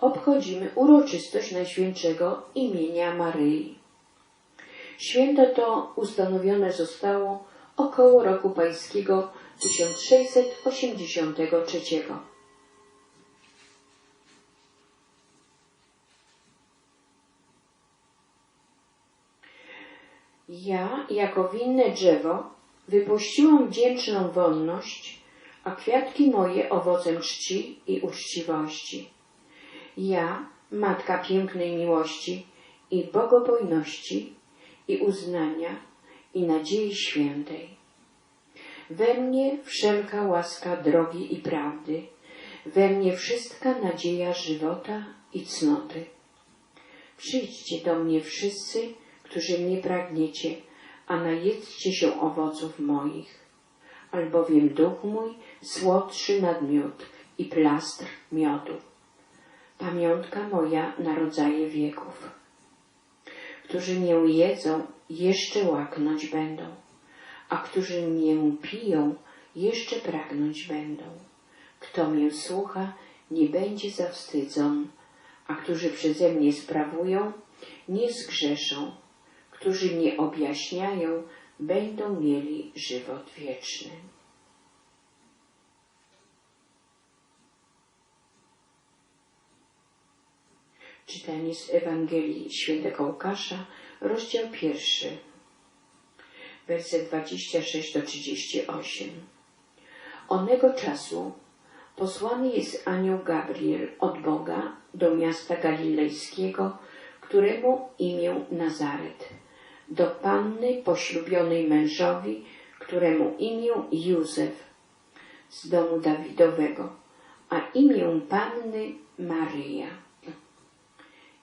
obchodzimy uroczystość Najświętszego imienia Maryi. Święto to ustanowione zostało około roku pańskiego 1683. Ja, jako winne drzewo, wypuściłam wdzięczną wolność, a kwiatki moje owocem czci i uczciwości. Ja, matka pięknej miłości i bogobojności i uznania i nadziei świętej. We mnie wszelka łaska drogi i prawdy, we mnie wszystka nadzieja żywota i cnoty. Przyjdźcie do mnie wszyscy, którzy mnie pragniecie, a najedzcie się owoców moich, albowiem duch mój słodszy nad miód i plastr miodu. Pamiątka moja na rodzaje wieków. Którzy mię jedzą, jeszcze łaknąć będą, a którzy mię piją, jeszcze pragnąć będą. Kto mię słucha, nie będzie zawstydzon, a którzy przeze mnie sprawują, nie zgrzeszą. Którzy mnie objaśniają, będą mieli żywot wieczny. Czytanie z Ewangelii Świętego Łukasza, rozdział pierwszy, werset 26 do 38. Onego czasu posłany jest anioł Gabriel od Boga do miasta galilejskiego, któremu imię Nazaret, do panny poślubionej mężowi, któremu imię Józef, z domu Dawidowego, a imię panny Maryja.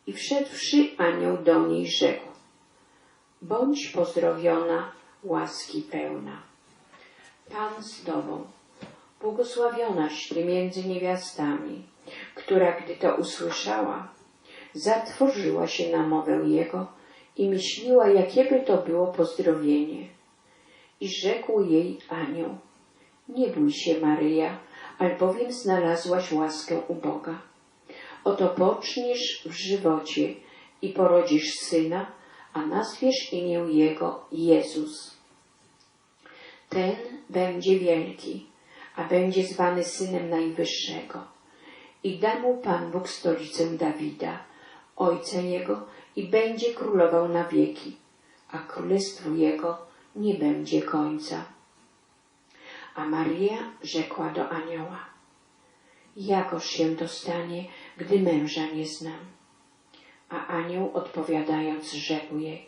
I wszedłszy anioł do niej rzekł, bądź pozdrowiona, łaski pełna. Pan z Tobą, błogosławionaś Ty między niewiastami, która, gdy to usłyszała, zatworzyła się na mowę Jego i myśliła, jakieby to było pozdrowienie. I rzekł jej anioł, nie bój się Maryja, albowiem znalazłaś łaskę u Boga. Oto poczniesz w żywocie i porodzisz syna, a nazwiesz imię Jego Jezus. Ten będzie wielki, a będzie zwany Synem Najwyższego. I da mu Pan Bóg stolicę Dawida, ojca jego, i będzie królował na wieki, a królestwu jego nie będzie końca. A Maria rzekła do anioła, jakoż się to stanie, gdy męża nie znam? A anioł odpowiadając rzekł jej,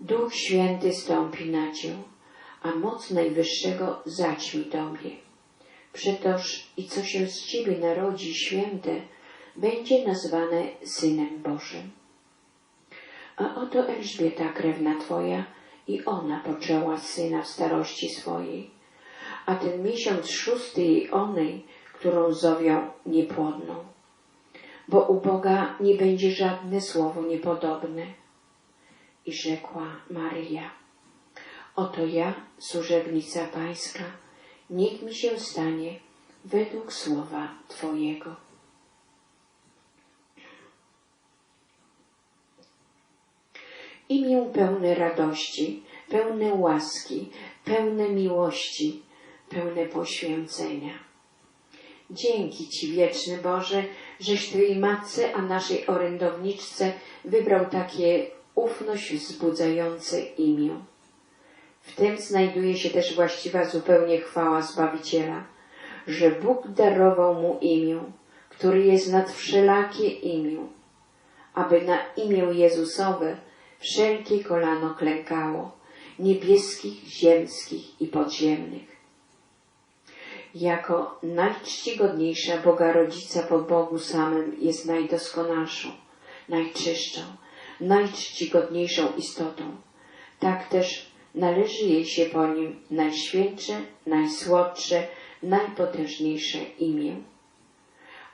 Duch Święty stąpi na cię, a moc Najwyższego zaćmi tobie. Przetoż i co się z ciebie narodzi święte, będzie nazwane Synem Bożym. A oto Elżbieta, krewna twoja, i ona poczęła syna w starości swojej, a ten miesiąc szósty jej onej, którą zowią niepłodną. Bo u Boga nie będzie żadne słowo niepodobne. I rzekła Maryja, oto ja, służebnica Pańska, niech mi się stanie według słowa Twojego. Imię pełne radości, pełne łaski, pełne miłości, pełne poświęcenia. Dzięki Ci, wieczny Boże, żeś Twojej matce, a naszej orędowniczce wybrał takie ufność wzbudzające imię. W tym znajduje się też właściwa zupełnie chwała Zbawiciela, że Bóg darował mu imię, który jest nad wszelakie imię, aby na imię Jezusowe wszelkie kolano klękało, niebieskich, ziemskich i podziemnych. Jako najczcigodniejsza Boga Rodzica po Bogu samym jest najdoskonalszą, najczystszą, najczcigodniejszą istotą. Tak też należy jej się po nim najświętsze, najsłodsze, najpotężniejsze imię.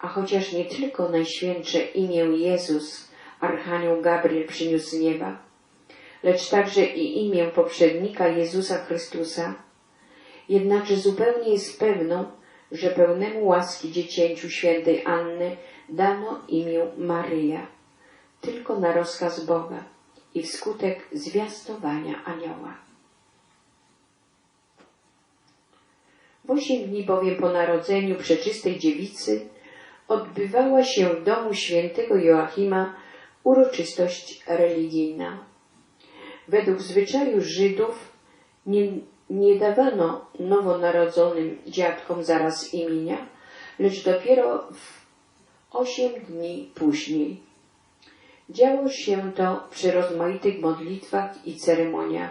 A chociaż nie tylko najświętsze imię Jezus, Archanioł Gabriel przyniósł z nieba, lecz także i imię poprzednika Jezusa Chrystusa, jednakże zupełnie jest pewną, że pełnemu łaski dziecięciu świętej Anny dano imię Maryja, tylko na rozkaz Boga i wskutek zwiastowania anioła. W osiem dni bowiem po narodzeniu przeczystej dziewicy odbywała się w domu świętego Joachima uroczystość religijna. Według zwyczaju Żydów nie, nie dawano nowonarodzonym dziadkom zaraz imienia, lecz dopiero w osiem dni później. Działo się to przy rozmaitych modlitwach i ceremoniach.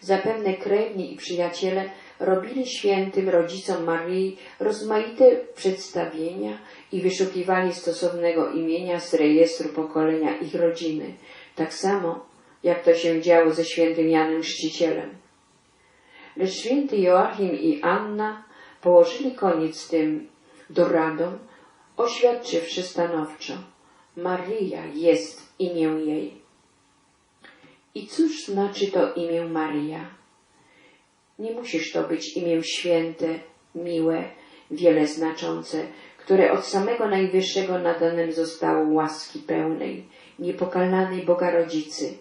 Zapewne krewni i przyjaciele robili świętym rodzicom Marii rozmaite przedstawienia i wyszukiwali stosownego imienia z rejestru pokolenia ich rodziny, tak samo jak to się działo ze świętym Janem Chrzcicielem. Lecz święty Joachim i Anna położyli koniec tym doradom, oświadczywszy stanowczo, Maria jest imię jej. I cóż znaczy to imię Maria? Nie musisz to być imię święte, miłe, wiele znaczące, które od samego Najwyższego nadanym zostało łaski pełnej, niepokalnanej Boga Rodzicy,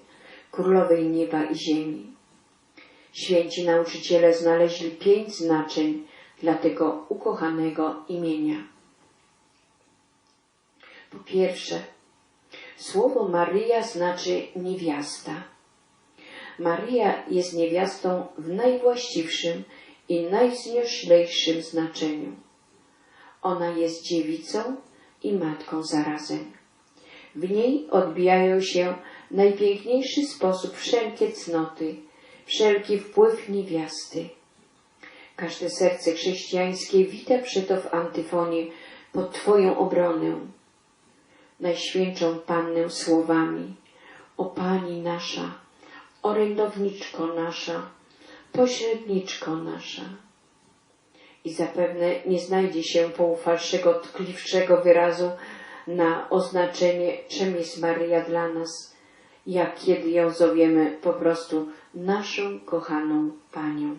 Królowej Nieba i Ziemi. Święci nauczyciele znaleźli pięć znaczeń dla tego ukochanego imienia. Po pierwsze, słowo Maryja znaczy niewiasta. Maria jest niewiastą w najwłaściwszym i najznioślejszym znaczeniu. Ona jest dziewicą i matką zarazem. W niej odbijają się w najpiękniejszy sposób wszelkie cnoty, wszelki wpływ niewiasty. Każde serce chrześcijańskie wita przeto w antyfonie pod Twoją obronę. Najświętszą Pannę słowami O Pani nasza, orędowniczko nasza, pośredniczko nasza. I zapewne nie znajdzie się poufalszego, tkliwszego wyrazu na oznaczenie, czym jest Maryja dla nas, jak kiedy ją zowiemy po prostu naszą kochaną Panią.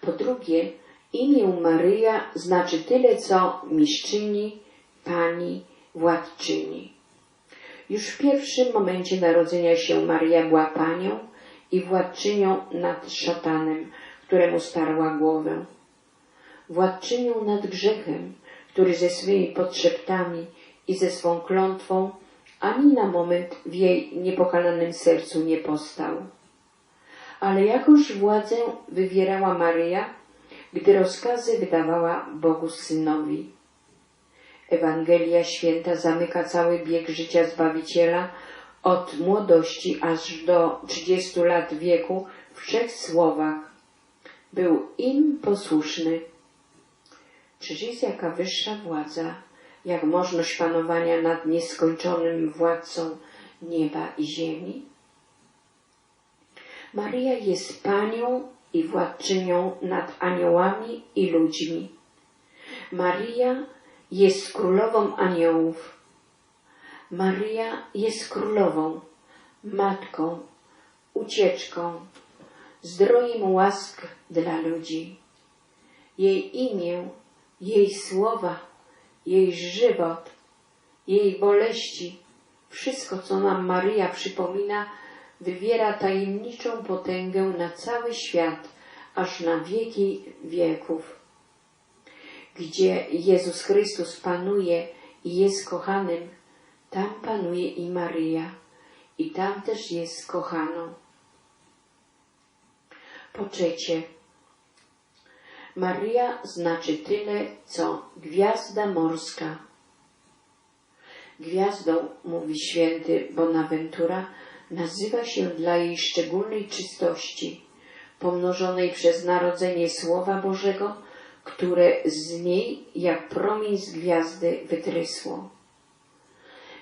Po drugie, imię Maryja znaczy tyle, co mistrzyni, pani, władczyni. Już w pierwszym momencie narodzenia się Maria była panią i władczynią nad szatanem, któremu starła głowę. Władczynią nad grzechem, który ze swymi podszeptami i ze swą klątwą ani na moment w jej niepokalanym sercu nie postał. Ale jakąż władzę wywierała Maryja, gdy rozkazy wydawała Bogu Synowi. Ewangelia Święta zamyka cały bieg życia Zbawiciela od młodości aż do trzydziestu lat wieku w trzech słowach. Był im posłuszny. Czyż jest jaka wyższa władza, jak możność panowania nad nieskończonym władcą nieba i ziemi? Maria jest panią i władczynią nad aniołami i ludźmi. Maria jest królową aniołów. Maria jest królową, matką, ucieczką, zdrojem łask dla ludzi. Jej imię, jej słowa, jej żywot, jej boleści, wszystko, co nam Maryja przypomina, wywiera tajemniczą potęgę na cały świat, aż na wieki wieków gdzie Jezus Chrystus panuje i jest kochanym, tam panuje i Maryja i tam też jest kochaną. Po trzecie, Maryja znaczy tyle, co gwiazda morska. Gwiazdą, mówi święty Bonaventura, nazywa się dla jej szczególnej czystości, pomnożonej przez narodzenie Słowa Bożego, które z niej jak promień z gwiazdy wytrysło.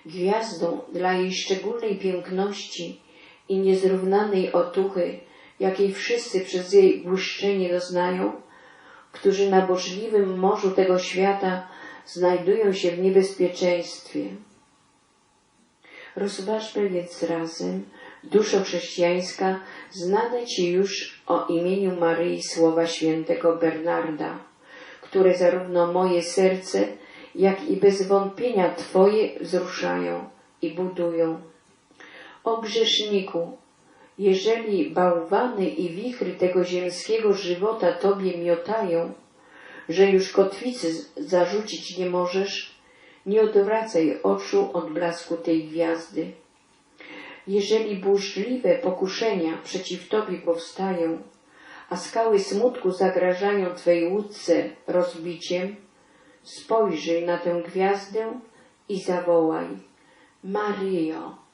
Gwiazdą dla jej szczególnej piękności i niezrównanej otuchy, jakiej wszyscy przez jej błyszczenie doznają, którzy na bożliwym morzu tego świata znajdują się w niebezpieczeństwie. Rozważmy więc razem Duszo chrześcijańska, znane Ci już o imieniu Maryi słowa świętego Bernarda, które zarówno moje serce, jak i bez wątpienia Twoje wzruszają i budują. O grzeszniku, jeżeli bałwany i wichry tego ziemskiego żywota Tobie miotają, że już kotwicy zarzucić nie możesz, nie odwracaj oczu od blasku tej gwiazdy. Jeżeli burzliwe pokuszenia przeciw Tobie powstają, a skały smutku zagrażają Twej łódce rozbiciem, spojrzyj na tę gwiazdę i zawołaj Maryjo.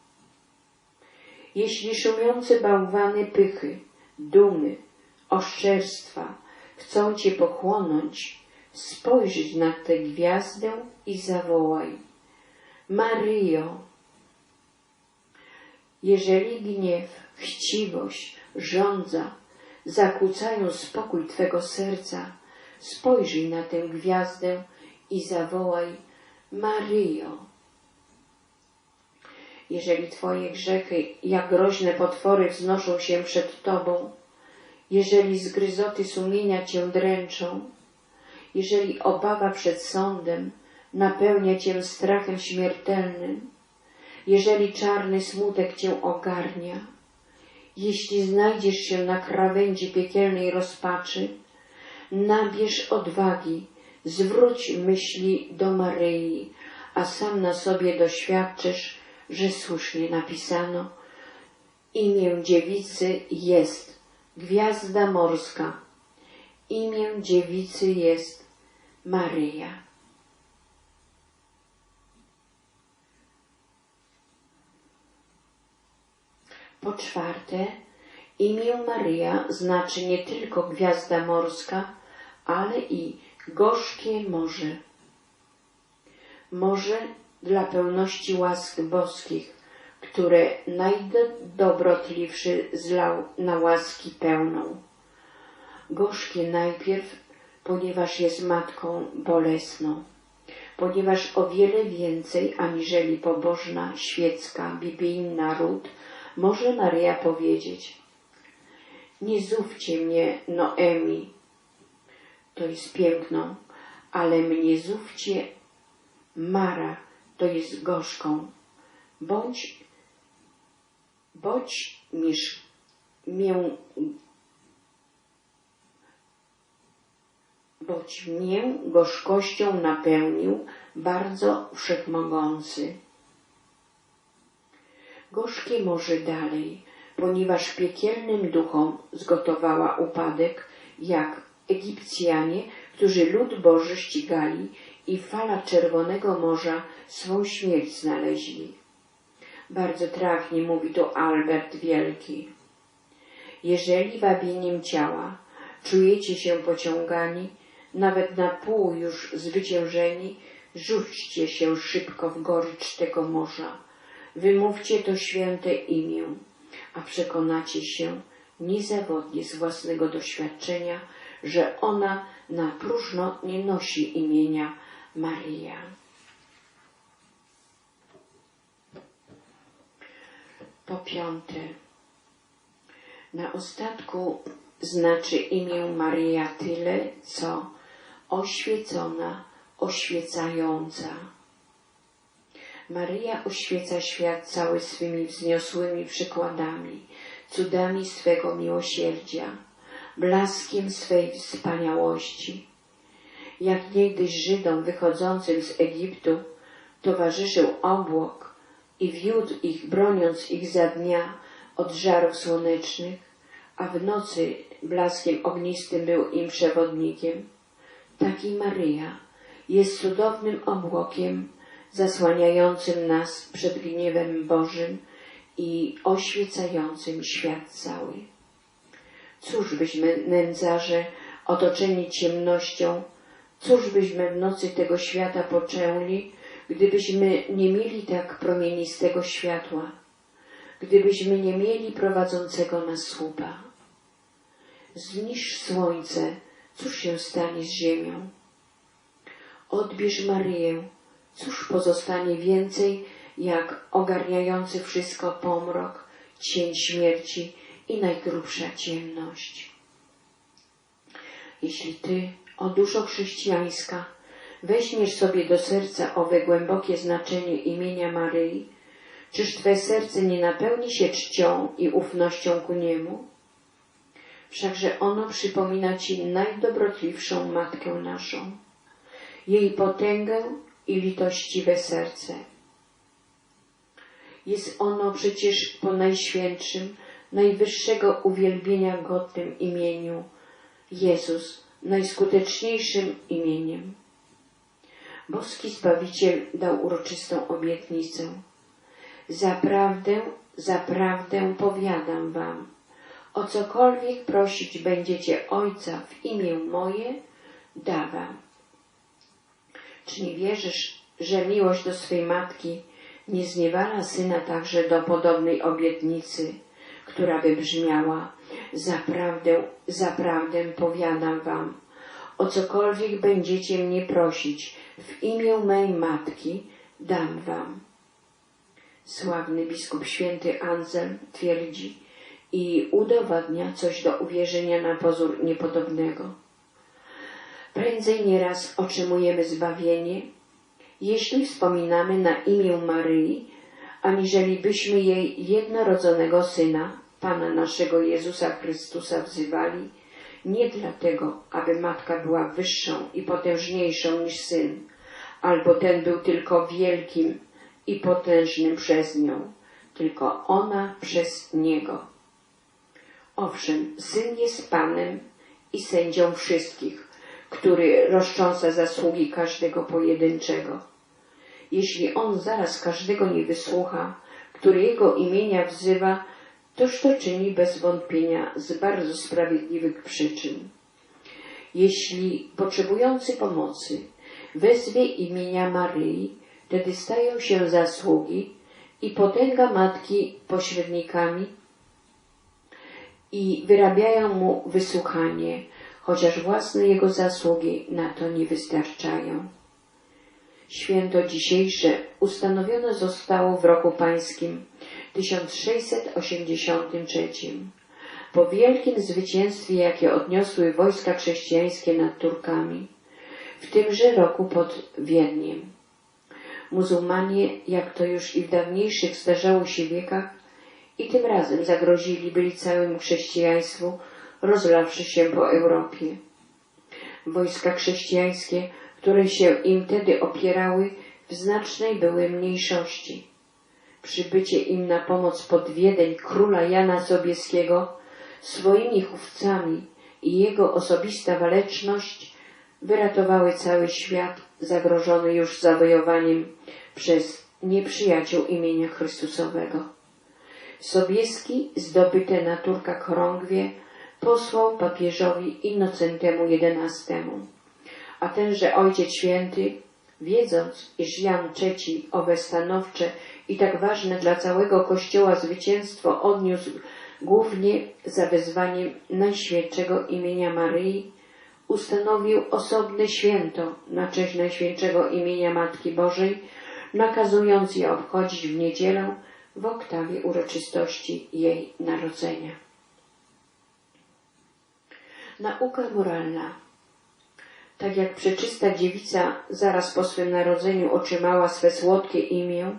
Jeśli szumiące bałwany pychy, dumy, oszczerstwa chcą Cię pochłonąć, spojrzyj na tę gwiazdę i zawołaj Maryjo. Jeżeli gniew, chciwość, żądza zakłócają spokój Twego serca, spojrzyj na tę gwiazdę i zawołaj Maryjo. Jeżeli Twoje grzechy, jak groźne potwory, wznoszą się przed Tobą, jeżeli zgryzoty sumienia Cię dręczą, jeżeli obawa przed sądem napełnia Cię strachem śmiertelnym, jeżeli czarny smutek Cię ogarnia, jeśli znajdziesz się na krawędzi piekielnej rozpaczy, nabierz odwagi, zwróć myśli do Maryi, a sam na sobie doświadczysz, że słusznie napisano imię dziewicy jest gwiazda morska, imię dziewicy jest Maryja. Po czwarte, imię Maryja znaczy nie tylko gwiazda morska, ale i gorzkie morze. Morze dla pełności łask boskich, które najdobrotliwszy zlał na łaski pełną. Gorzkie najpierw, ponieważ jest matką bolesną, ponieważ o wiele więcej aniżeli pobożna, świecka, biblijna ród może Maryja powiedzieć nie zówcie mnie Noemi, to jest piękną, ale mnie zówcie Mara, to jest gorzką. Bądź, bądź misz, mię, bądź mię gorzkością napełnił bardzo wszechmogący. Gorzkie może dalej, ponieważ piekielnym duchom zgotowała upadek, jak Egipcjanie, którzy lud Boży ścigali i fala Czerwonego Morza swą śmierć znaleźli. Bardzo trafnie mówi to Albert Wielki. Jeżeli wabieniem ciała czujecie się pociągani, nawet na pół już zwyciężeni, rzućcie się szybko w gorycz tego morza. Wymówcie to święte imię, a przekonacie się niezawodnie z własnego doświadczenia, że ona na próżno nie nosi imienia Maria. Po piąte, na ostatku znaczy imię Maria tyle, co oświecona, oświecająca. Maryja oświeca świat cały swymi wzniosłymi przykładami, cudami swego miłosierdzia, blaskiem swej wspaniałości. Jak niegdyś Żydom wychodzącym z Egiptu towarzyszył obłok i wiódł ich, broniąc ich za dnia od żarów słonecznych, a w nocy blaskiem ognistym był im przewodnikiem, taki Maryja jest cudownym obłokiem zasłaniającym nas przed gniewem Bożym i oświecającym świat cały. Cóż byśmy, nędzarze, otoczeni ciemnością, cóż byśmy w nocy tego świata poczęli, gdybyśmy nie mieli tak promienistego światła, gdybyśmy nie mieli prowadzącego nas słupa. Znisz słońce, cóż się stanie z ziemią? Odbierz Maryję, cóż pozostanie więcej, jak ogarniający wszystko pomrok cień śmierci i najgrubsza ciemność. Jeśli Ty, o duszo chrześcijańska, weźmiesz sobie do serca owe głębokie znaczenie imienia Maryi, czyż Twe serce nie napełni się czcią i ufnością ku Niemu? Wszakże ono przypomina Ci najdobrotliwszą Matkę naszą, jej potęgę i litościwe serce. Jest ono przecież po najświętszym, najwyższego uwielbienia godnym imieniu Jezus, najskuteczniejszym imieniem. Boski Zbawiciel dał uroczystą obietnicę. Zaprawdę, zaprawdę powiadam wam, o cokolwiek prosić będziecie Ojca w imię moje, da wam. Czy nie wierzysz, że miłość do swej matki nie zniewala syna także do podobnej obietnicy, która by brzmiała Zaprawdę, zaprawdę powiadam wam, o cokolwiek będziecie mnie prosić w imię mej matki, dam wam. Sławny biskup święty Anselm twierdzi i udowadnia coś do uwierzenia na pozór niepodobnego. Prędzej nieraz otrzymujemy zbawienie, jeśli wspominamy na imię Maryi, aniżeli byśmy jej jednorodzonego Syna, Pana naszego Jezusa Chrystusa wzywali, nie dlatego, aby matka była wyższą i potężniejszą niż syn, albo ten był tylko wielkim i potężnym przez nią, tylko ona przez niego. Owszem, syn jest Panem i sędzią wszystkich, który rozcząsa zasługi każdego pojedynczego. Jeśli on zaraz każdego nie wysłucha, który jego imienia wzywa, toż to czyni bez wątpienia z bardzo sprawiedliwych przyczyn. Jeśli potrzebujący pomocy wezwie imienia Maryi, wtedy stają się zasługi i potęga Matki pośrednikami i wyrabiają mu wysłuchanie, chociaż własne jego zasługi na to nie wystarczają. Święto dzisiejsze ustanowione zostało w roku pańskim 1683. Po wielkim zwycięstwie, jakie odniosły wojska chrześcijańskie nad Turkami, w tymże roku pod Wiedniem. Muzułmanie, jak to już i w dawniejszych zdarzało się wiekach, i tym razem zagrozili byli całemu chrześcijaństwu, rozlawszy się po Europie. Wojska chrześcijańskie, które się im tedy opierały, w znacznej były mniejszości. Przybycie im na pomoc pod Wiedeń króla Jana Sobieskiego swoimi chówcami i jego osobista waleczność wyratowały cały świat zagrożony już zawojowaniem przez nieprzyjaciół imienia Chrystusowego. Sobieski, zdobyte na Turkach chorągwie, posłał papieżowi Innocentemu XI. A tenże Ojciec Święty, wiedząc, iż Jan III owe stanowcze i tak ważne dla całego Kościoła zwycięstwo odniósł głównie za wezwaniem Najświętszego imienia Maryi, ustanowił osobne święto na cześć Najświętszego imienia Matki Bożej, nakazując je obchodzić w niedzielę w oktawie uroczystości jej narodzenia. Nauka moralna. Tak jak przeczysta dziewica zaraz po swym narodzeniu otrzymała swe słodkie imię,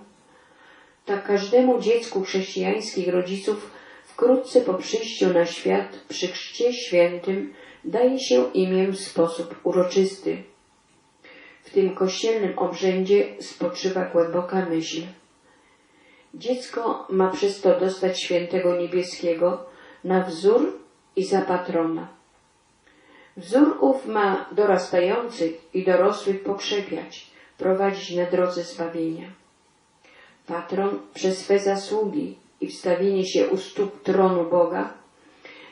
tak każdemu dziecku chrześcijańskich rodziców wkrótce po przyjściu na świat przy chrzcie świętym daje się imię w sposób uroczysty. W tym kościelnym obrzędzie spoczywa głęboka myśl. Dziecko ma przez to dostać świętego niebieskiego na wzór i za patrona. Wzór ów ma dorastających i dorosłych pokrzepiać, prowadzić na drodze zbawienia. Patron przez swe zasługi i wstawienie się u stóp tronu Boga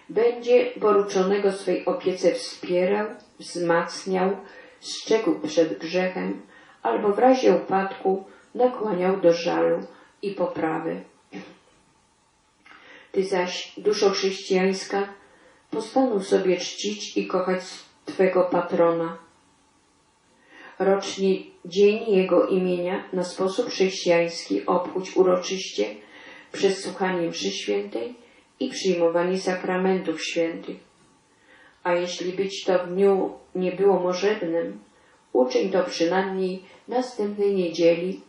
będzie poruczonego swej opiece wspierał, wzmacniał, strzegł przed grzechem albo w razie upadku nakłaniał do żalu i poprawy. Ty zaś, duszo chrześcijańska, postanów sobie czcić i kochać Twego patrona. Rocznie dzień jego imienia na sposób chrześcijański obchódź uroczyście przez słuchanie mszy świętej i przyjmowanie sakramentów świętych. A jeśli być to w dniu nie było możebnym, uczyń to przynajmniej następnej niedzieli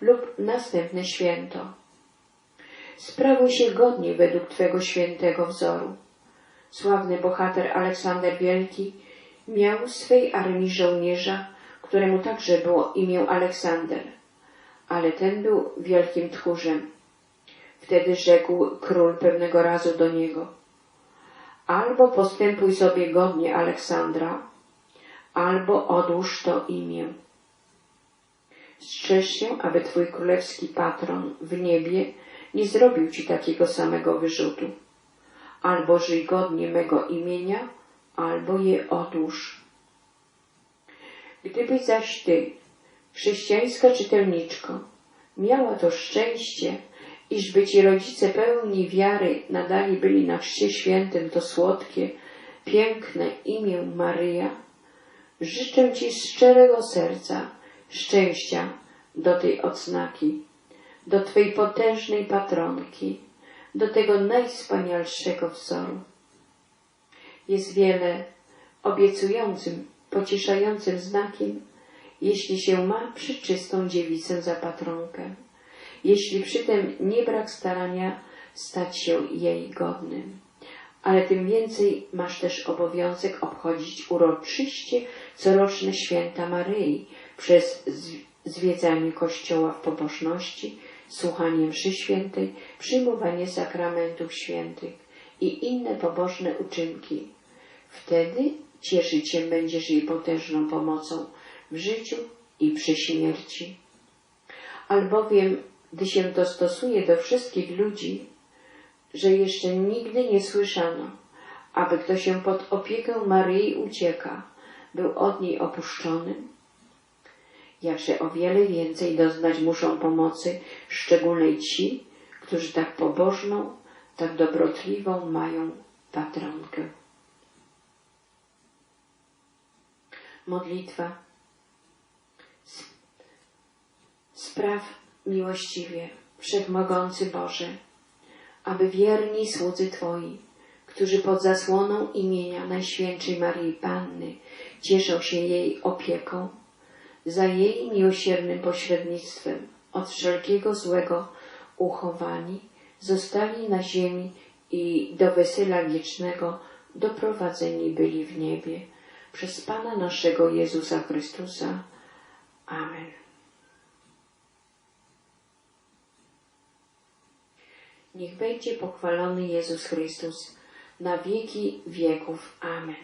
lub następne święto. Sprawuj się godnie według Twego świętego wzoru. Sławny bohater Aleksander Wielki miał w swej armii żołnierza, któremu także było imię Aleksander, ale ten był wielkim tchórzem. Wtedy rzekł król pewnego razu do niego – albo postępuj sobie godnie Aleksandra, albo odłóż to imię. Strzeż się, aby twój królewski patron w niebie nie zrobił ci takiego samego wyrzutu. Albo żyj godnie mego imienia, albo je odłóż. Gdybyś zaś ty, chrześcijańska czytelniczko, miała to szczęście, iżby ci rodzice pełni wiary nadali byli na chrzcie świętym to słodkie, piękne imię Maryja, życzę ci z szczerego serca szczęścia do tej odznaki, do Twej potężnej patronki, do tego najwspanialszego wzoru. Jest wiele obiecującym, pocieszającym znakiem, jeśli się ma przyczystą dziewicę za patronkę jeśli przy tym nie brak starania stać się jej godnym. Ale tym więcej masz też obowiązek obchodzić uroczyście coroczne święta Maryi przez zwiedzanie kościoła w pobożności, słuchanie mszy świętej, przyjmowanie sakramentów świętych i inne pobożne uczynki. Wtedy cieszyć się będziesz jej potężną pomocą w życiu i przy śmierci. Albowiem gdy się dostosuje do wszystkich ludzi, że jeszcze nigdy nie słyszano, aby kto się pod opiekę Maryi ucieka, był od niej opuszczony? Jakże o wiele więcej doznać muszą pomocy, szczególnej ci, którzy tak pobożną, tak dobrotliwą mają patronkę. Modlitwa. Spraw miłościwie, wszechmogący Boże, aby wierni słudzy Twoi, którzy pod zasłoną imienia Najświętszej Marii Panny cieszą się jej opieką, za jej miłosiernym pośrednictwem od wszelkiego złego uchowani, zostali na ziemi i do wesela wiecznego doprowadzeni byli w niebie przez Pana naszego Jezusa Chrystusa. Amen. Niech będzie pochwalony Jezus Chrystus na wieki wieków. Amen.